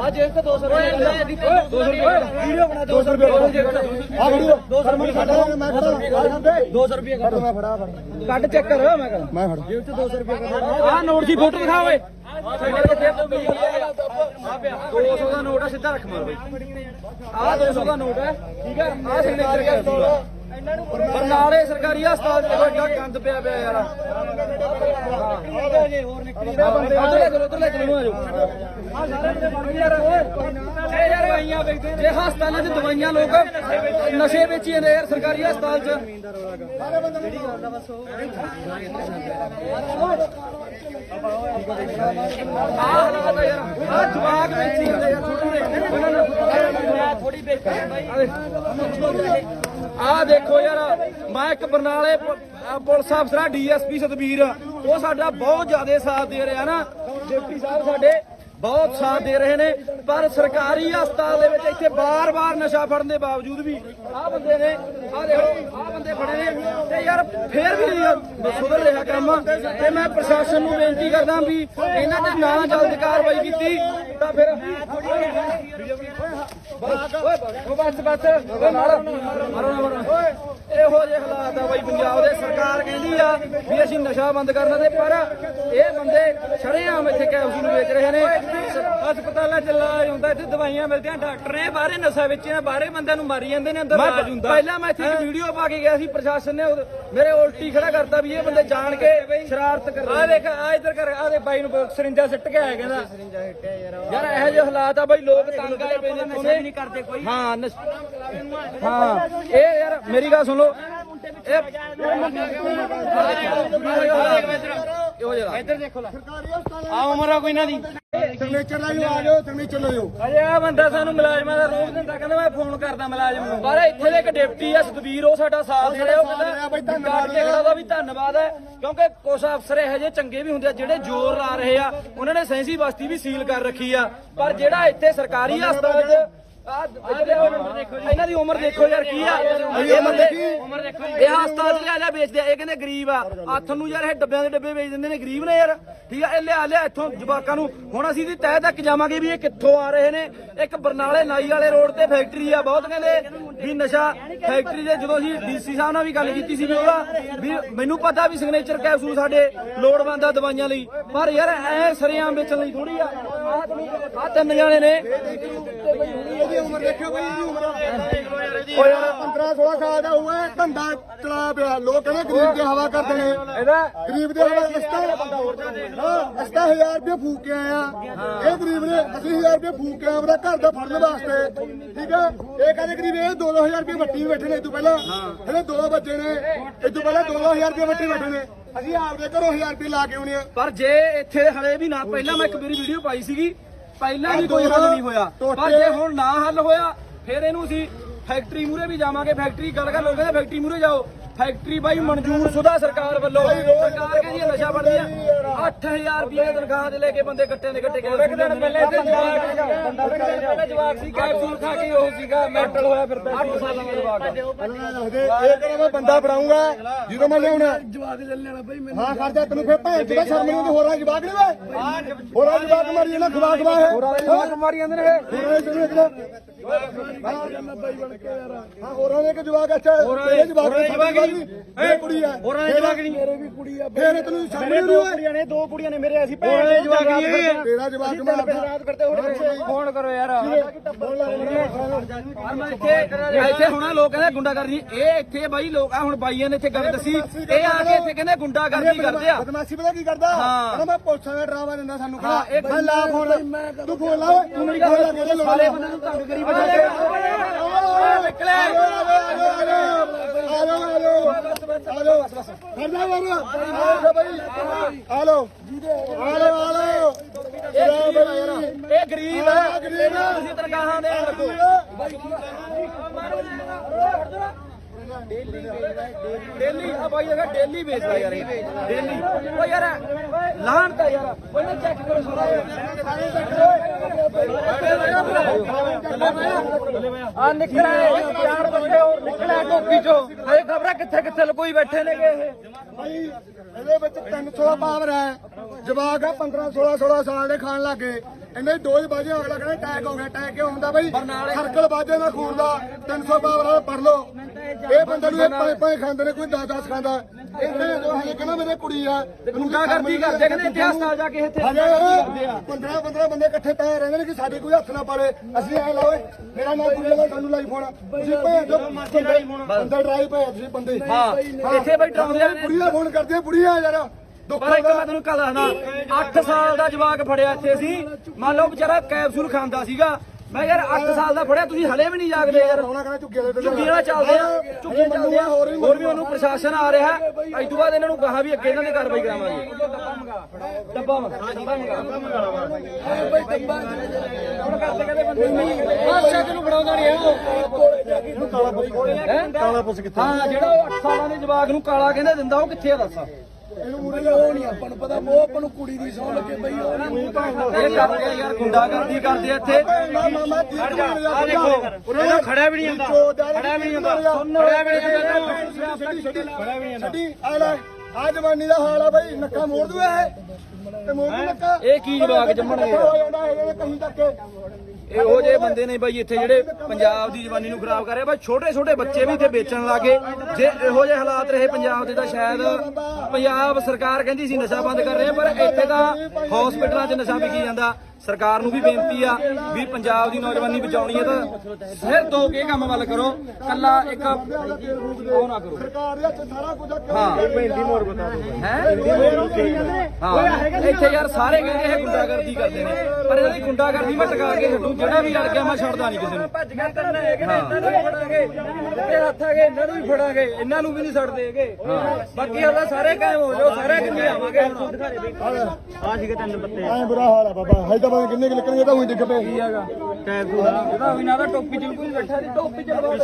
ਅੱਜ ਇਸ ਤੇ 200 ਰੁਪਏ ਵੀਡੀਓ ਬਣਾ 200 ਰੁਪਏ ਆ ਵੀਡੀਓ 200 ਰੁਪਏ ਖੜਾ ਮੈਂ ਖੜਾ 200 ਰੁਪਏ ਕੱਢ ਮੈਂ ਫੜਾ ਫੜ ਕੱਢ ਚੈੱਕ ਕਰ ਮੈਂ ਕਰ ਮੈਂ ਫੜ ਜੇਬ ਚ 200 ਰੁਪਏ ਆ ਨੋਟ ਦੀ ਫੋਟੋ ਦਿਖਾ ਓਏ 200 ਦਾ ਨੋਟ ਆ ਸਿੱਧਾ ਰੱਖ ਮਾਰ ਬਈ ਆ 200 ਦਾ ਨੋਟ ਹੈ ਠੀਕ ਹੈ ਆ ਸਿਗਨੇਚਰ ਕਰ ਸੀਗਾ ਬਰਨਾਲੇ ਸਰਕਾਰੀ ਹਸਪਤਾਲ ਚ ਐਡਾ ਗੰਦ ਪਿਆ ਪਿਆ ਯਾਰ ਹੋਰ ਨਿਕਲੀ ਬੰਦੇ ਉਧਰ ਲੈ ਚਲੋ ਉਧਰ ਲੈ ਚਲੋ ਆ ਜਾਓ। ਆ ਸਾਰੇ ਬੰਦੇ ਬਣ ਯਾਰ। ਓਏ ਯਾਰ ਦਵਾਈਆਂ ਵੇਚਦੇ ਜੇ ਹਸਪਤਾਲਾਂ 'ਚ ਦਵਾਈਆਂ ਲੋਕ ਨਸ਼ੇ ਵੇਚੀ ਜਾਂਦੇ ਯਾਰ ਸਰਕਾਰੀ ਹਸਪਤਾਲ 'ਚ। ਆ ਹਾਲਾਤ ਆ ਯਾਰ। ਆ ਜਵਾਕ ਵੇਚੀ ਜਾਂਦੇ ਯਾਰ ਛੋਟੇ ਥੋੜੀ ਆ ਦੇਖੋ ਯਾਰ, ਮੈਂ ਇੱਕ ਬਰਨਾਲੇ ਪੁਲਿਸ ਅਫਸਰ ਡੀਐਸਪੀ ਸਤਬੀਰ। ਉਹ ਸਾਡਾ ਬਹੁਤ ਜ਼ਿਆਦਾ ਸਾਥ ਦੇ ਰਿਹਾ ਨਾ। ਡਿਪਟੀ ਸਾਹਿਬ ਸਾਡੇ ਬਹੁਤ ਸਾਥ ਦੇ ਰਹੇ ਨੇ, ਪਰ ਸਰਕਾਰੀ ਹਸਪਤਾਲ ਦੇ ਵਿੱਚ ਇੱਥੇ ਬਾਰ-ਬਾਰ ਨਸ਼ਾ ਫੜਨ ਦੇ ਬਾਵਜੂਦ ਵੀ ਆਹ ਬੰਦੇ ਨੇ, ਆਹ ਦੇਖੋ, ਆਹ ਬੰਦੇ ਫੜੇ ਨੇ। ਤੇ ਯਾਰ, ਫੇਰ ਵੀ ਨਹੀਂ ਸੁਧਰ ਰਿਹਾ ਕੰਮ। ਤੇ ਮੈਂ ਪ੍ਰਸ਼ਾਸਨ ਨੂੰ ਬੇਨਤੀ ਕਰਦਾ ਵੀ ਇਹਨਾਂ ਤੇ ਨਾ ਜਲਦ ਕਾਰਵਾਈ ਕੀਤੀ, ਤਾਂ ਫਿਰ ਓਏ ਬਸ ਬਸ ਓਏ ਮਾਰੋ ਮਾਰੋ ਨਾ ਮਾਰੋ ਓਏ ਇਹੋ ਜਿਹੇ ਹਾਲਾਤ ਆ ਬਾਈ ਪੰਜਾਬ ਦੇ ਸਰਕਾਰ ਕਹਿੰਦੀ ਆ ਵੀ ਅਸੀਂ ਨਸ਼ਾ ਬੰਦ ਕਰਨਾ ਤੇ ਪਰ ਇਹ ਬੰਦੇ ਸ਼ਰੇਆਮ ਇੱਥੇ ਕੈਪਸੂਲ ਵੇਚ ਰਹੇ ਨੇ ਹਸਪਤਾਲਾਂ ਚ ਇਲਾਜ ਹੁੰਦਾ ਇੱਥੇ ਦਵਾਈਆਂ ਮਿਲਦੀਆਂ ਡਾਕਟਰ ਨੇ ਬਾਹਰੇ ਨਸ਼ਾ ਵੇਚਿਆ ਬਾਹਰੇ ਬੰਦਿਆਂ ਨੂੰ ਮਾਰੀ ਜਾਂਦੇ ਨੇ ਅੰਦਰ ਮੈਂ ਹੁੰਦਾ ਪਹਿਲਾਂ ਮੈਂ ਇੱਥੇ ਇੱਕ ਵੀਡੀਓ ਪਾ ਕੇ ਗਿਆ ਸੀ ਪ੍ਰਸ਼ਾਸਨ ਨੇ ਮੇਰੇ ਉਲਟੀ ਖੜਾ ਕਰਤਾ ਵੀ ਇਹ ਬੰਦੇ ਜਾਣ ਕੇ ਸ਼ਰਾਰਤ ਕਰ ਆ ਦੇਖ ਆ ਇੱਧਰ ਕਰ ਆ ਦੇ ਬਾਈ ਨੂੰ ਸਰਿੰਜਾ ਸਿੱਟ ਕੇ ਆਇਆ ਕਹਿੰਦਾ ਯਾਰ ਇਹੋ ਜਿਹੇ ਹਾਲਾਤ ਆ ਬਾਈ ਲੋਕ ਤੰਗ ਆਏ ਪਏ ਨੇ ਨਹੀਂ ਕਰਦੇ ਕੋਈ। ਹਾਂ ਨਸ਼- ਹਾਂ। ਇਹ ਯਾਰ ਮੇਰੀ ਗੱਲ ਸੁਣ ਲਓ। ਇਹ ਇਹੋ ਜਿਹਾ। ਇੱਧਰ ਦੇਖੋ ਆ ਉਮਰ ਆ ਕੋਈ ਨਾ ਦੀ। ਸਿਗਨੇਚਰ ਲਾਇਓ ਆ ਜਾਓ ਸਿਗਨੇਚਰ ਆ ਬੰਦਾ ਸਾਨੂੰ ਮੁਲਾਜ਼ਮਾਂ ਦਾ ਰੋਕ ਦਿੰਦਾ ਕਹਿੰਦਾ ਮੈਂ ਫੋਨ ਕਰਦਾ ਮੁਲਾਜ਼ਮ ਨੂੰ। ਪਰ ਇੱਥੇ ਦੇ ਇੱਕ ਡਿਪਟੀ ਆ ਸਤਵੀਰ ਉਹ ਸਾਡਾ ਸਾਥ ਦੇ ਰਿਹਾ ਉਹ ਕਹਿੰਦਾ ਧੰਨਵਾਦ ਦਾ ਵੀ ਧੰਨਵਾਦ ਹੈ ਕਿਉਂਕਿ ਕੁਝ ਅਫਸਰ ਇਹੋ ਜਿਹੇ ਚੰਗੇ ਵੀ ਹੁੰਦੇ ਆ ਜਿਹੜੇ ਜ਼ੋਰ ਲਾ ਰਹੇ ਆ। ਉਹਨਾਂ ਨੇ ਸੈਂਸੀ ਬਸਤੀ ਵੀ ਸੀਲ ਕਰ ਰੱਖੀ ਆ। ਪਰ ਜਿਹੜਾ ਇੱਥੇ ਸਰਕਾਰੀ ਹਸਪਤਾਲ 'ਚ ਇਹਨਾਂ ਦੀ ਉਮਰ ਦੇਖੋ ਯਾਰ, ਕੀ ਆ? ਇਹ ਬੰਦੇ ਇਹ ਹਸਪਤਾਲ 'ਚ ਲਿਆ ਲਿਆ, ਵੇਚਦੇ ਆ। ਇਹ ਕਹਿੰਦੇ ਗਰੀਬ ਆ। ਹੱਥ ਨੂੰ ਯਾਰ, ਇਹ ਡੱਬਿਆਂ ਦੇ ਡੱਬੇ ਵੇਚ ਦਿੰਦੇ ਨੇ। ਗਰੀਬ ਨੇ ਯਾਰ। ਠੀਕ ਆ, ਇਹ ਲਿਆ ਲਿਆ ਇੱਥੋਂ ਜਵਾਕਾਂ ਨੂੰ। ਹੁਣ ਅਸੀਂ ਦੀ ਤਹਿ ਤੱਕ ਜਾਵਾਂਗੇ ਵੀ ਇਹ ਕਿੱਥੋਂ ਆ ਰਹੇ ਨੇ। ਇੱਕ ਬਰਨਾਲੇ ਨਾਈ ਵਾਲੇ ਰੋਡ ਤੇ ਫੈਕਟਰੀ ਆ। ਬਹੁਤ ਕਹਿੰਦੇ ਵੀ ਨਸ਼ਾ ਫੈਕਟਰੀ ਦੇ, ਜਦੋਂ ਅਸੀਂ ਡੀਸੀ ਸਾਹਿਬ ਨਾਲ ਵੀ ਗੱਲ ਕੀਤੀ ਸੀ ਵੀ ਉਹਦਾ ਵੀ ਮੈਨੂੰ ਪਤਾ ਵੀ ਸਿਗਨੇਚਰ ਕੈਪਸੂਲ ਸਾਡੇ ਲੋੜਵੰਦ ਆ ਦਵਾਈਆਂ ਲਈ। ਪਰ ਯਾਰ, ਐ ਸਰੇਆਮ ਵੇਚਣ ਲਈ ਥੋੜੀ ਆ। ਆ ਤਿੰਨ ਜਾਣੇ ਨੇ। ਇਹਦੀ ਉਮਰ ਦੇਖਿਓ ਬਈ ਇਹਦੀ ਉਮਰ ਓ ਯਾਰ 15 16 ਸਾਲ ਦਾ ਹੋਇਆ ਧੰਦਾ ਚਲਾ ਪਿਆ ਲੋਕ ਕਹਿੰਦੇ ਗਰੀਬ ਦੀ ਹਵਾ ਕਰਦੇ ਨੇ। ਇਹਦਾ ਗਰੀਬ ਦੀ ਹਵਾ ਅਸਤਾ ਹਾਂ ਅਸਤਾ 1000 ਰੁਪਏ ਫੂਕ ਕੇ ਆਇਆ ਇਹ ਗਰੀਬ ਨੇ ਅਸੀਂ 1000 ਰੁਪਏ ਫੂਕ ਕੇ ਆਪਣਾ ਘਰ ਦਾ ਫੜਨ ਵਾਸਤੇ। ਠੀਕ ਹੈ ਇਹ ਕਹਿੰਦੇ ਗਰੀਬ ਇਹ 2000 ਰੁਪਏ ਵੱਟੀ ਬੈਠੇ ਨੇ ਤੋਂ ਪਹਿਲਾਂ। ਇਹਦੇ ਦੋ ਬੱਚੇ ਨੇ। ਤੋਂ ਪਹਿਲਾਂ 2000 ਰੁਪਏ ਵੱਟੀ ਬੈਠੇ ਨੇ। ਅਸੀਂ ਆਪਦੇ ਘਰੋਂ 1000 ਰੁਪਏ ਲਾ ਕੇ ਆਉਣੇ ਆ। ਪਰ ਜੇ ਇੱਥੇ ਹਲੇ ਵੀ ਨਾ ਪਹਿਲਾਂ ਮੈਂ ਇੱਕ ਵਾਰੀ ਵੀਡੀਓ ਪਾਈ ਸੀਗੀ। ਪਹਿਲਾਂ ਵੀ ਕੋਈ ਹੱਲ ਨਹੀਂ ਹੋਇਆ। ਪਰ ਜੇ ਹੁਣ ਨਾ ਹੱਲ ਹੋਇਆ ਫਿਰ ਇਹਨੂੰ ਅਸੀਂ ਫੈਕਟਰੀ ਮੂਰੇ ਵੀ ਜਾਵਾਂਗੇ। ਫੈਕਟਰੀ ਗੱਲ ਕਰ ਲੋਕ ਕਹਿੰਦੇ ਫੈਕਟਰੀ ਮੂਰੇ ਜਾਓ। ਫੈਕਟਰੀ ਬਾਈ ਮਨਜ਼ੂਰ ਸੁਦਾ ਸਰਕਾਰ ਵੱਲੋਂ। ਸਰਕਾਰ ਕਹਿੰਦੀ ਹੈ ਨਸ਼ਾ ਬਣਦੀ ਆ 8000 ਰੁਪਏ ਤਨਖਾਹ ਦੇ ਲੈ ਕੇ ਬੰਦੇ ਕੱਟੇ ਦੇ ਕੱਟੇ ਗਏ ਦਿਨ ਪਹਿਲੇ ਤੇ ਜਵਾਕ ਜਵਾਕ ਸੀ ਕੈਪਸੂਲ ਖਾ ਕੇ ਉਹ ਸੀਗਾ ਮੈਂਟਲ ਹੋਇਆ ਫਿਰਦਾ 8 ਸਾਲਾਂ ਦਾ ਜਵਾਕ ਇਹ ਕਹਿੰਦਾ ਮੈਂ ਬੰਦਾ ਫੜਾਉਂਗਾ ਜਦੋਂ ਮੈਂ ਲਿਆਉਣਾ। ਜਵਾਕ ਲੈ ਲੈਣਾ ਬਈ ਮੈਨੂੰ ਹਾਂ ਖਰਚਾ ਤੈਨੂੰ ਫੇਰ ਭੈਣ ਚੋਦਾ ਸ਼ਰਮ ਨਹੀਂ ਆਉਂਦੀ ਹੋਰਾਂ ਜਵਾਕ ਨਹੀਂ ਵੇ। ਹੋਰਾਂ ਜਵਾਕ ਮਾਰੀ ਜਾਂਦਾ ਖਵਾ ਖਵਾ ਹੈ ਹੋਰਾਂ ਜਵਾਕ ਮਾਰੀ ਜਾਂਦੇ ਨੇ ਹਾਂ ਹੋਰਾਂ ਦੇ ਕਿ ਜਵਾਕ ਅੱਛਾ ਤੇਰੇ ਜਵਾਕ ਹੋਰਾਂ ਦੇ ਜਵਾਕ ਨਹੀਂ। ਇਹ ਕੁੜੀ ਆ ਹੋਰਾਂ ਦੇ ਜਵਾਕ ਨਹੀਂ। ਮੇਰੇ ਵੀ ਕੁੜੀ ਆ। ਫੇਰ ਤੈਨੂੰ ਸ਼ਰਮ ਨਹੀਂ ਆਉਂਦੀ ਓਏ ਕੁੜੀਆਂ ਨੇ ਦੋ ਕੁੜੀਆਂ ਨੇ ਮੇਰੇ ਅਸੀਂ ਹੋਰਾਂ ਦੇ ਜਵਾਕ ਨਹੀਂ। ਹੈਗੇ। ਤੇਰਾ ਜਵਾਕ ਮਾਰਦਾ ਰਾਤ ਕਰਦੇ ਹੋਣੇ ਫੋਨ ਕਰੋ ਯਾਰ ਫੋਨ ਲਾ ਪਰ ਮੈਂ ਇੱਥੇ ਇੱਥੇ ਹੁਣ ਲੋਕ ਕਹਿੰਦੇ ਗੁੰਡਾ ਕਰਦੀ ਇਹ ਇੱਥੇ ਬਾਈ ਲੋਕ ਆ ਹੁਣ ਬਾਈਆਂ ਨੇ ਇੱਥੇ ਗੱਲ ਦੱਸੀ। ਇਹ ਆ ਕੇ ਇੱਥੇ ਕਹਿੰਦੇ ਗੁੰਡਾ ਕਰਦੀ ਕਰਦੇ ਆ। ਬਦਮਾਸ਼ੀ ਪਤਾ ਕੀ ਕਰਦਾ। ਕਹਿੰਦਾ ਮੈਂ ਪੁਲਿਸਾਂ ਦਾ ਡਰਾਵਾ ਦਿੰਦਾ ਸਾਨੂੰ। ਹਾਂ, ਇਹ ਮੈਂ ਲਾ ਫੋਨ। ਤੂੰ ਫੋਨ ਲਾ। ਓਏ ਤੂੰ ਮੇਰੀ ਫੋਨ ਲਾ ਕੇ ਦੇ ਸਾਰੇ ਬੰਦੇ ਨੂੰ ਤੰਗ ਕਰੀ ਬੈਠਾ ਇਹ ਗਰੀਬ ਹੈ ਤੁਸੀਂ ਤਨਖਾਹਾਂ ਦੇ ਲੱਗੋ ਡੇਲੀ ਆ ਬਾਈ ਜਗਾ ਡੇਲੀ ਵੇਚਦਾ ਯਾਰ ਡੇਲੀ। ਓ ਯਾਰ ਲਾਹਣ ਤਾਂ ਯਾਰ। ਕੋਈ ਚੈੱਕ ਕਰੋ ਸਾਰਾ। ਆ ਨਿਕਲਿਆ ਚਾਰ ਬੰਦੇ ਹੋਰ ਨਿਕਲਿਆ ਟੋਪੀ ਚੋਂ। ਹਏ ਖਬਰਾਂ ਕਿੱਥੇ ਕਿੱਥੇ ਲਕੋਈ ਬੈਠੇ ਨੇਗੇ ਇਹ। ਭਾਈ ਇਹਦੇ ਵਿੱਚ 300 ਦਾ ਪਾਵਰ ਹੈ। ਜਵਾਕ ਆ 15 16 16 ਸਾਲ ਦੇ ਖਾਣ ਲੱਗੇ ਇੰਨੇ ਡੋਜ਼ ਬਾਜੇ ਅਗਲਾ ਕਹਿੰਦਾ ਟੈਕ ਹੋ ਗਿਆ ਟੈਕ ਕਿਉਂ ਹੁੰਦਾ ਬਈ? ਖਰਕਲ ਬਾਜੇ ਦਾ ਖੂਨ ਦਾ 300 ਬਾਬਰਾ ਪੜ ਲਓ। ਇਹ ਬੰਦੇ ਨੂੰ ਇਹ ਪੰਜ ਪੰਜ ਖਾਂਦੇ ਨੇ ਕੋਈ 10 10 ਖਾਂਦਾ। ਇਹਨੇ ਜੋ ਹਜੇ ਕਹਿੰਦਾ ਮੇਰੇ ਕੁੜੀ ਆ। ਗੁੰਡਾ ਕਰਦੀ ਕਰਦੇ ਕਹਿੰਦੇ ਇੱਥੇ ਹਸਪਤਾਲ ਜਾ ਕੇ ਇੱਥੇ ਹਜੇ 15 15 ਬੰਦੇ ਇਕੱਠੇ ਪਏ ਰਹਿੰਦੇ ਨੇ ਕਿ ਸਾਡੇ ਕੋਈ ਹੱਥ ਨਾ ਪਾੜੇ ਅਸੀਂ ਐ ਲਾਵੇ ਮੇਰਾ ਨਾਮ ਕੁੜੀ ਦਾ ਸਾਨੂੰ ਲਾਈ ਫੋਨ। ਤੁਸੀਂ ਭੇਜ ਦਿਓ। ਬੰਦੇ ਡਰਾਈ ਭੇਜ ਤੁਸੀਂ ਬੰਦੇ। ਹਾਂ ਇੱਥੇ ਬਈ ਡਰਾਉਂਦੇ ਨੇ ਕੁੜੀ ਦਾ ਫੋਨ ਕਰਦੇ ਆ ਬੁੜੀਆਂ ਯਾਰ। ਪਰ ਇੱਕ ਮੈਂ ਤੈਨੂੰ ਕੱਲ ਦੱਸਦਾ 8 ਸਾਲ ਦਾ ਜਵਾਕ ਫੜਿਆ ਇੱਥੇ ਸੀ ਮੰਨ ਲਓ ਵਿਚਾਰਾ ਕੈਪਸੂਲ ਖਾਂਦਾ ਸੀਗਾ। ਮੈਂ ਯਾਰ 8 ਸਾਲ ਦਾ ਫੜਿਆ ਤੁਸੀਂ ਹਲੇ ਵੀ ਨਹੀਂ ਜਾਗਦੇ ਯਾਰ। ਉਹਨਾਂ ਕਹਿੰਦਾ ਝੁੱਗੇ ਵਾਲੇ ਝੁੱਗੀ ਵਾਲਾ ਚੱਲਦੇ ਆ ਝੁੱਗੀ ਚੱਲਦੇ ਆ। ਹੋਰ ਵੀ ਉਹਨੂੰ ਪ੍ਰਸ਼ਾਸਨ ਆ ਰਿਹਾ। ਅੱਜ ਤੋਂ ਬਾਅਦ ਇਹਨਾਂ ਨੂੰ ਕਹਾ ਵੀ ਅੱਗੇ ਇਹਨਾਂ ਦੇ ਕਾਰਵਾਈ ਕਰਾਵਾਂਗੇ। ਡੱਬਾ ਮੰਗਾ ਡੱਬਾ ਮੰਗਾ। ਨੂੰ ਫੜਾਉਂਦਾ ਨਹੀਂ ਕਾਲਾ ਪੁੱਛ ਕਿੱਥੇ ਹਾਂ ਜਿਹੜਾ ਉਹ 8 ਸਾਲਾਂ ਦੇ ਜਵਾਕ ਨੂੰ ਕਾਲਾ ਕਹਿੰਦਾ ਦਿੰਦਾ ਉਹ ਕਿੱਥੇ ਆ ਦੱਸ? ਇਹਨੂੰ ਮੂਰੇ ਉਹ ਨਹੀਂ ਆਪਾਂ ਨੂੰ ਪਤਾ ਉਹ ਆਪਾਂ ਨੂੰ ਕੁੜੀ ਦੀ ਸੌ ਲੱਗੇ ਬਈ ਇਹ ਕਰਦੇ ਆ ਯਾਰ ਗੁੰਡਾਗਰਦੀ ਕਰਦੇ ਆ ਇੱਥੇ। ਆ ਦੇਖੋ ਇਹਨਾਂ ਖੜਾ ਵੀ ਨਹੀਂ ਹੁੰਦਾ ਖੜਾ ਵੀ ਨਹੀਂ ਹੁੰਦਾ ਖੜਾ ਵੀ ਨਹੀਂ ਛੱਡੀ ਖੜਾ ਵੀ ਨਹੀਂ ਛੱਡੀ ਆ ਲੈ ਆ ਜਵਾਨੀ ਦਾ ਹਾਲ ਆ ਬਈ ਨੱਕਾ ਮੋੜ ਦੂ ਇਹ। ਤੇ ਮੋੜ ਨੱਕਾ। ਇਹ ਕੀ ਜਵਾਕ ਜਾਂਦਾ ਇਹ ਕਹੀਂ ਤੱਕ। ਇਹੋ ਜਿਹੇ ਬੰਦੇ ਨੇ ਬਾਈ ਇੱਥੇ ਜਿਹੜੇ ਪੰਜਾਬ ਦੀ ਜਵਾਨੀ ਨੂੰ ਖਰਾਬ ਕਰ ਰਹੇ ਆ। ਬਾਈ ਛੋਟੇ ਛੋਟੇ ਬੱਚੇ ਵੀ ਇੱਥੇ ਵੇਚਣ ਲੱਗੇ ਜੇ ਇਹੋ ਜਿਹੇ ਹਾਲਾਤ ਰਹੇ ਪੰਜਾਬ ਦੇ ਤਾਂ ਸ਼ਾਇਦ ਪੰਜਾਬ ਸਰਕਾਰ ਕਹਿੰਦੀ ਸੀ ਨਸ਼ਾ ਬੰਦ ਕਰ ਰਹੇ ਪਰ ਇੱਥੇ ਤਾਂ ਹਸਪੀਟਲਾਂ 'ਚ ਨਸ਼ਾ ਵਿਕੀ ਜਾਂਦਾ। ਸਰਕਾਰ ਨੂੰ ਵੀ ਬੇਨਤੀ ਆ ਵੀ ਪੰਜਾਬ ਦੀ ਨੌਜਵਾਨੀ ਬਚਾਉਣੀ ਹੈ ਤਾਂ ਸਿਰ ਦੋ ਕੇ ਕੰਮ ਵੱਲ ਕਰੋ ਕੱਲਾ ਇੱਕ ਉਹ ਨਾ ਕਰੋ। ਸਰਕਾਰ ਦੇ ਹੱਥ ਸਾਰਾ ਕੁਝ ਹਾਂ। ਹਿੰਦੀ ਮੋੜ ਬਤਾ ਦੋ ਹੈ? ਹਾਂ। ਇੱਥੇ ਯਾਰ ਸਾਰੇ ਕਹਿੰਦੇ ਇਹ ਗੁੰਡਾਗਰਦੀ ਕਰਦੇ ਨੇ ਪਰ ਇਹਨਾਂ ਦੀ ਗੁੰਡਾਗਰਦੀ ਮੈਂ ਟਕਾ ਕੇ ਛੱਡੂ ਜਿਹੜਾ ਵੀ ਲੜ ਗਿਆ ਮੈਂ ਛੱਡਦਾ ਨਹੀਂ ਕਿਸੇ ਨੂੰ। ਭੱਜ ਕੇ ਤੰਨ ਹੈਗੇ ਨੇ ਇਹਨਾਂ ਨੂੰ ਵੀ ਫੜਾਂਗੇ। ਤੇ ਹੱਥ ਹੈਗੇ ਇਹਨਾਂ ਨੂੰ ਵੀ ਫੜਾਂਗੇ ਇਹਨਾਂ ਨੂੰ ਵੀ ਨਹੀਂ ਛੱਡਦੇ ਹੈਗੇ। ਬਾਕੀ ਹਲਾ ਸਾਰੇ ਕਾਇਮ ਹੋ ਜਾਓ ਸਾਰੇ ਕਿੰਨੇ ਆਵਾਂਗੇ ਹੁਣ? ਐ ਬੁਰਾ ਹਾਲ ਆ ਬਾਬਾ ਹਾਈ ਤਾਂ ਪਤਾ ਕਿੰਨੇ ਕਿ ਨਿਕਲਣਗੇ ਤਾਂ ਉਹੀ ਡਿੱਗ ਪਏ। ਕੀ ਹੈਗਾ? ਇਹਦਾ ਵੀ ਨਾ ਤਾਂ ਟੋਪੀ ਚ ਕੋਈ ਬੈਠਾ ਦੀ ਟੋਪੀ ਚ ਲਵਾ